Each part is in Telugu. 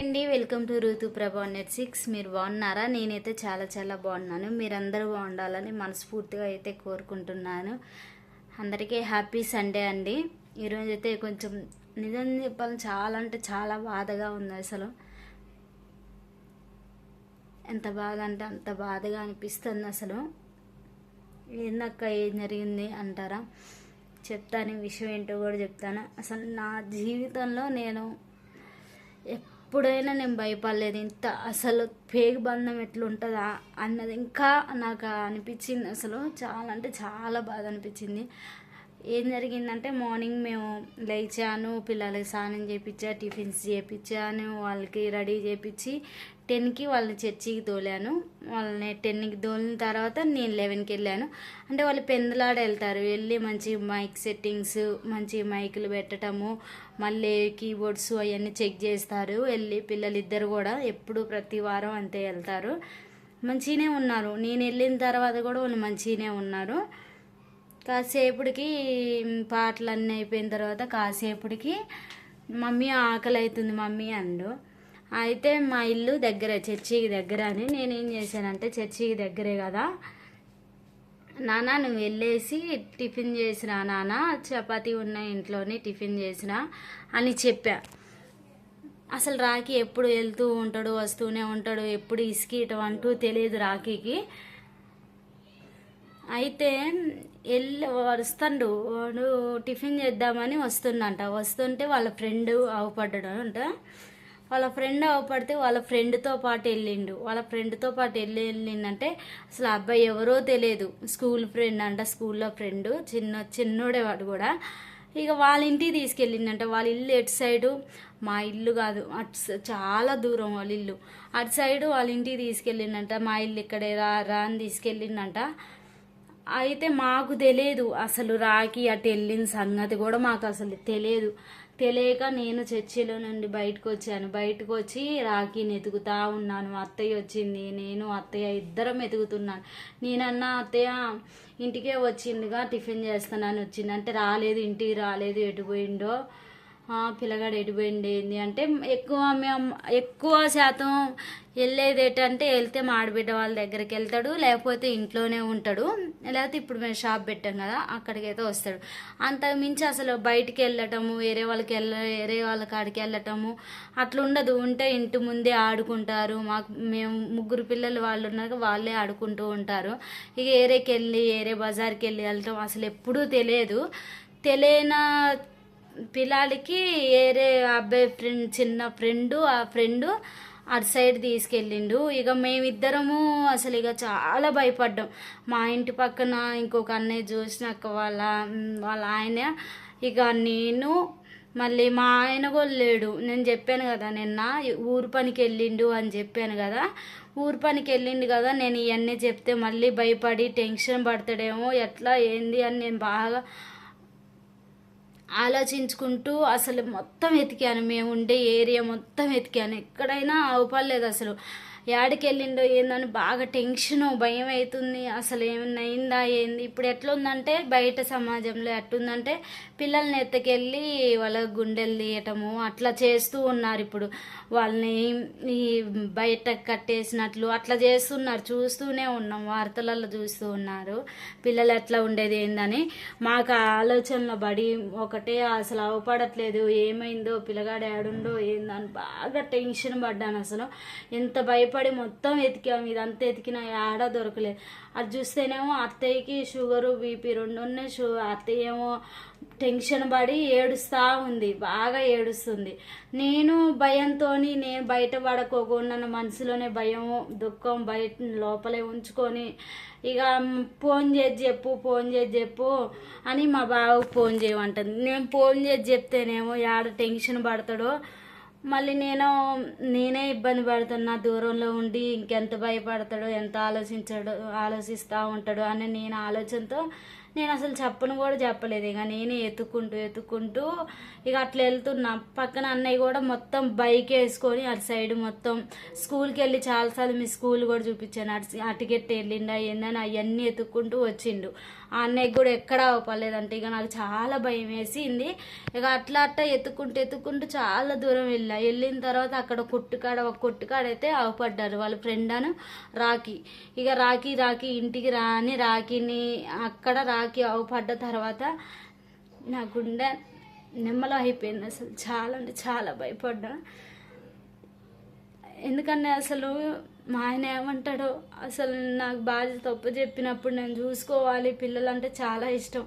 అండి వెల్కమ్ టు ఋతు ప్రభా నెట్ సిక్స్. మీరు బాగున్నారా? నేనైతే చాలా చాలా బాగున్నాను. మీరందరూ బాగుండాలని మనస్ఫూర్తిగా అయితే కోరుకుంటున్నాను. అందరికీ హ్యాపీ సండే అండి. ఈరోజు అయితే కొంచెం నిజం చెప్పాలని చాలా అంటే చాలా బాధగా ఉంది అసలు. ఎంత బాధ అంటే అంత బాధగా అనిపిస్తుంది అసలు. ఏందక్క ఏం జరిగింది అంటారా? చెప్తాను విషయం ఏంటో కూడా చెప్తాను. అసలు నా జీవితంలో నేను ఎప్పుడైనా నేను భయపడలేదు. ఇంత అసలు పేగు బంధం ఎట్లుంటుందా అన్నది ఇంకా నాకు అనిపించింది. అసలు చాలా అంటే చాలా బాధ అనిపించింది. ఏం జరిగిందంటే మార్నింగ్ మేము లేచాను పిల్లలకి స్నానం చేయించా టిఫిన్స్ చేయించాను వాళ్ళకి రెడీ చేయించి టెన్కి వాళ్ళని చర్చికి తోలాను. వాళ్ళని టెన్కి తోలిన తర్వాత నేను లెవెన్కి వెళ్ళాను. అంటే వాళ్ళు పెందలాడ వెళ్తారు. వెళ్ళి మంచి మైక్ సెట్టింగ్స్ మంచి మైకులు పెట్టడము మళ్ళీ కీబోర్డ్స్ అవన్నీ చెక్ చేస్తారు. వెళ్ళి పిల్లలు ఇద్దరు కూడా ఎప్పుడు ప్రతి వారం అంతే వెళ్తారు. మంచిగానే ఉన్నారు. నేను వెళ్ళిన తర్వాత కూడా వాళ్ళు మంచిగానే ఉన్నారు. కాసేపుడికి పాటలు అన్నీ అయిపోయిన తర్వాత కాసేపుడికి మమ్మీ ఆకలి అవుతుంది మమ్మీ అండు అయితే మా ఇల్లు దగ్గర చర్చికి దగ్గర అని నేనేం చేశానంటే చర్చికి దగ్గరే కదా. నాన్న నువ్వు వెళ్ళేసి టిఫిన్ చేసినా నాన్న? చపాతీ ఉన్న ఇంట్లోనే టిఫిన్ చేసినా అని చెప్పా. అసలు రాఖీ ఎప్పుడు వెళ్తూ ఉంటాడు వస్తూనే ఉంటాడు ఎప్పుడు ఇసుకీయటం అంటూ తెలియదు రాఖీకి. అయితే వెళ్ళి వస్తాడు వాడు టిఫిన్ చేద్దామని వస్తుండంట. వస్తుంటే వాళ్ళ ఫ్రెండ్ అవపడ్డాడు అంట వాళ్ళ ఫ్రెండ్ అవపడితే వాళ్ళ ఫ్రెండ్తో పాటు వెళ్ళిండు. వాళ్ళ ఫ్రెండ్తో పాటు వెళ్ళి వెళ్ళిందంటే అసలు అబ్బాయి ఎవరో తెలియదు. స్కూల్ ఫ్రెండ్ అంట స్కూల్లో ఫ్రెండ్ చిన్న చిన్నోడే వాడు కూడా. ఇక వాళ్ళ ఇంటికి తీసుకెళ్ళిందంట. వాళ్ళ ఇల్లు ఎటు సైడు? మా ఇల్లు కాదు. అటు చాలా దూరం వాళ్ళ ఇల్లు. అటు సైడు వాళ్ళ ఇంటికి తీసుకెళ్ళిందంట. మా ఇల్లు ఇక్కడే రా రా అని తీసుకెళ్ళిందంట. అయితే మాకు తెలియదు అసలు రాకి అటు వెళ్ళిన సంగతి కూడా మాకు అసలు తెలియదు తెలియక నేను చర్చిలో నుండి బయటకు వచ్చాను. బయటకు వచ్చి రాఖీని ఎతుకుతా ఉన్నాను. అత్తయ్య వచ్చింది. నేను అత్తయ్య ఇద్దరం ఎతుకుతున్నాను నేనన్నా అత్తయ్య ఇంటికే వచ్చిందిగా టిఫిన్ చేస్తున్నాను వచ్చింది అంటే రాలేదు ఇంటికి రాలేదు ఎటు పోయిండో పిల్లగాడు ఎడిపోయింది ఏంది అంటే ఎక్కువ మేము ఎక్కువ శాతం వెళ్ళేది ఏంటంటే వెళ్తే మా ఆడబిడ్డ వాళ్ళ దగ్గరికి వెళ్తాడు లేకపోతే ఇంట్లోనే ఉంటాడు. లేకపోతే ఇప్పుడు మేము షాప్ పెట్టాం కదా అక్కడికైతే వస్తాడు. అంతకు మించి అసలు బయటికి వెళ్ళటము వేరే వాళ్ళకి వెళ్ళ వేరే వాళ్ళ కాడికి వెళ్ళటము అట్లా ఉండదు. ఉంటే ఇంటి ముందే ఆడుకుంటారు. మాకు మేము ముగ్గురు పిల్లలు వాళ్ళు ఉన్నారు వాళ్ళే ఆడుకుంటూ ఉంటారు. ఇక ఏరేకి వెళ్ళి ఏరే బజార్కి వెళ్ళి వెళ్ళటం అసలు ఎప్పుడూ తెలియదు. తెలియన పిల్లాడికి వేరే అబ్బాయి ఫ్రెండ్ చిన్న ఫ్రెండ్ ఆ ఫ్రెండ్ అటు సైడ్ తీసుకెళ్ళిండు. ఇక మేమిద్దరము అసలు ఇక చాలా భయపడ్డాం. మా ఇంటి పక్కన ఇంకొక అన్నయ్య చూసినాక వాళ్ళ వాళ్ళ ఆయన ఇక నేను మళ్ళీ మా ఆయన కూడా లేడు. నేను చెప్పాను కదా నిన్న ఊరు పనికి వెళ్ళిండు అని చెప్పాను కదా. ఊరు పనికి వెళ్ళిండు కదా నేను ఇవన్నీ చెప్తే మళ్ళీ భయపడి టెన్షన్ పడతాడేమో ఎట్లా ఏంది అని నేను బాగా ఆలోచించుకుంటూ అసలు మొత్తం వెతికాను మేము ఉండే ఏరియా మొత్తం వెతికాను ఎక్కడైనా అవపడలేదు అసలు. యాడికి ఏందని బాగా టెన్షన్ భయం అవుతుంది అసలు ఏమన్నా అయిందా ఏంది? ఇప్పుడు ఎట్లుందంటే బయట సమాజంలో ఎట్లుందంటే పిల్లల్ని ఎత్తకెళ్ళి వాళ్ళ గుండెలు తీయటము అట్లా చేస్తూ ఉన్నారు ఇప్పుడు. వాళ్ళని ఈ బయట కట్టేసినట్లు అట్లా చేస్తున్నారు చూస్తూనే ఉన్నాం వార్తలలో చూస్తూ ఉన్నారు. పిల్లలు ఎట్లా ఉండేది ఏందని. మాకు ఆ ఆలోచనలో ఒకటే అసలు అవపడట్లేదు ఏమైందో పిల్లగాడు ఏడుండో ఏందని బాగా టెన్షన్ పడ్డాను అసలు. ఎంత భయపడి మొత్తం ఎతికాము ఇదంతా ఎతికిన ఆడ దొరకలేదు అది చూస్తేనేమో అత్తయ్యకి షుగరు బీపీ రెండు ఉన్నాయి షు అత్తయ్య ఏమో టెన్షన్ పడి ఏడుస్తూ ఉంది బాగా ఏడుస్తుంది. నేను భయంతో నేను బయట పడకోకుండా నా మనసులోనే భయం దుఃఖం బయట లోపలే ఉంచుకొని ఇక ఫోన్ చేసి చెప్పు ఫోన్ చేసి చెప్పు అని మా బావకు ఫోన్ చేయమంటుంది. నేను ఫోన్ చేసి చెప్తేనేమో యాడ టెన్షన్ పడతాడో మళ్ళీ నేను నేనే ఇబ్బంది పడుతున్నా దూరంలో ఉండి ఇంకెంత భయపడతాడో ఎంత ఆలోచించాడో ఆలోచిస్తూ ఉంటాడో అని నేను ఆలోచనతో నేను అసలు చెప్పను కూడా చెప్పలేదు. ఇక నేనే ఎత్తుకుంటూ ఎత్తుకుంటూ ఇక అట్లా వెళ్తున్నా. పక్కన అన్నయ్య కూడా మొత్తం బైక్ వేసుకొని అటు సైడ్ మొత్తం స్కూల్కి వెళ్ళి చాలాసార్లు మీ స్కూల్ కూడా చూపించాను. అటు అటుకెట్టి వెళ్ళిండా ఏందని అవన్నీ ఎత్తుక్కుంటూ వచ్చిండు. ఆ అన్నయ్యకి కూడా ఎక్కడ అవ్వలేదంటే ఇక నాకు చాలా భయం వేసింది. ఇక అట్లా అట్లా ఎత్తుకుంటూ ఎత్తుకుంటూ చాలా దూరం వెళ్ళా. వెళ్ళిన తర్వాత అక్కడ కొట్టుకాడ ఒక కొట్టుకాడ అయితే అవపడ్డారు వాళ్ళ ఫ్రెండ్ అని రాఖీ. ఇక రాఖీ రాఖీ ఇంటికి రాని రాఖీని అక్కడ రాఖీ అవపడ్డ తర్వాత నా గుండె నిమ్మలో అయిపోయింది అసలు. చాలా అంటే చాలా భయపడ్డా. ఎందుకంటే అసలు మా ఆయన ఏమంటాడో అసలు నాకు బాధ్యత తప్పు చెప్పినప్పుడు నేను చూసుకోవాలి. పిల్లలు అంటే చాలా ఇష్టం.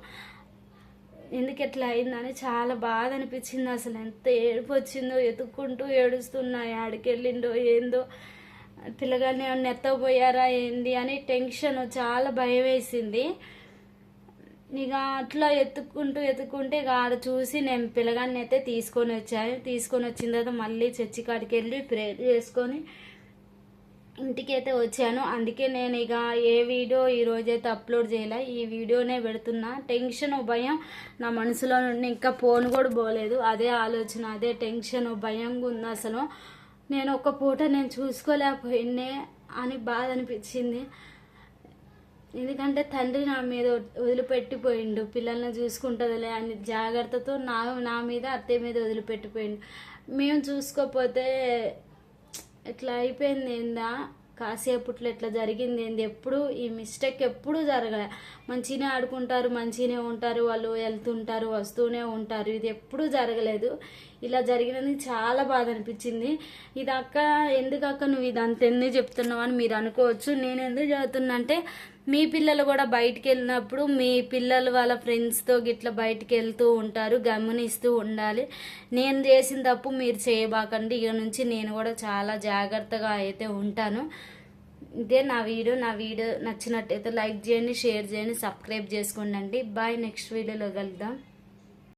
ఎందుకు ఎట్లా అయిందని చాలా బాధ అనిపించింది అసలు. ఎంత ఏడుపు వచ్చిందో ఎత్తుక్కుంటూ ఏడుస్తున్నా ఆడికి వెళ్ళిండో ఏందో. పిల్లగాని ఏమన్నా ఎత్తపోయారా ఏంది అని టెన్షన్ చాలా భయం వేసింది. ఇక అట్లా ఎత్తుక్కుంటూ ఎత్తుకుంటే ఇక ఆడ చూసి నేను పిల్లగాన్ని అయితే తీసుకొని వచ్చాను. తీసుకొని వచ్చిన తర్వాత మళ్ళీ చర్చి కాడికి వెళ్ళి ప్రేర్ చేసుకొని ఇంటికి అయితే వచ్చాను. అందుకే నేను ఇక ఏ వీడియో ఈరోజు అయితే అప్లోడ్ చేయలే. ఈ వీడియోనే పెడుతున్నా. టెన్షన్ భయం. నా మనసులో నుండి ఇంకా ఫోన్ కూడా పోలేదు. అదే ఆలోచన అదే టెన్షన్ భయంగా ఉంది అసలు. నేను ఒక పూట నేను చూసుకోలేకపోయినే అని బాధ అనిపించింది. ఎందుకంటే తండ్రి నా మీద వదిలిపెట్టిపోయిండు. పిల్లల్ని చూసుకుంటుందిలే అని జాగ్రత్తతో నా నా మీద అత్తయ్య మీద వదిలిపెట్టిపోయిండు. మేము చూసుకోకపోతే ఇట్లా అయిపోయింది ఏందా? కాసేపట్లో ఇట్లా జరిగింది ఏంది? ఎప్పుడు ఈ మిస్టేక్ ఎప్పుడూ జరగలే. మంచిగానే ఆడుకుంటారు మంచిగానే ఉంటారు వాళ్ళు వెళ్తుంటారు వస్తూనే ఉంటారు. ఇది ఎప్పుడూ జరగలేదు. ఇలా జరిగినది చాలా బాధ అనిపించింది ఇది అక్క ఎందుకు అక్క నువ్వు ఇది అంత ఎందుకు చెప్తున్నావు? అని మీరు అనుకోవచ్చు. నేను ఎందుకు చదువుతున్నా అంటే మీ పిల్లలు కూడా బయటికి వెళ్ళినప్పుడు మీ పిల్లలు వాళ్ళ ఫ్రెండ్స్తో గిట్లా బయటికి వెళ్తూ ఉంటారు గమనిస్తూ ఉండాలి. నేను చేసిన తప్పు మీరు చేయబాకండి. ఇక నుంచి నేను కూడా చాలా జాగ్రత్తగా అయితే ఉంటాను. ఇదే నా వీడియో. నా వీడియో నచ్చినట్టయితే లైక్ చేయండి షేర్ చేయండి సబ్స్క్రైబ్ చేసుకోండి బాయ్ నెక్స్ట్ వీడియోలో కలుద్దాం.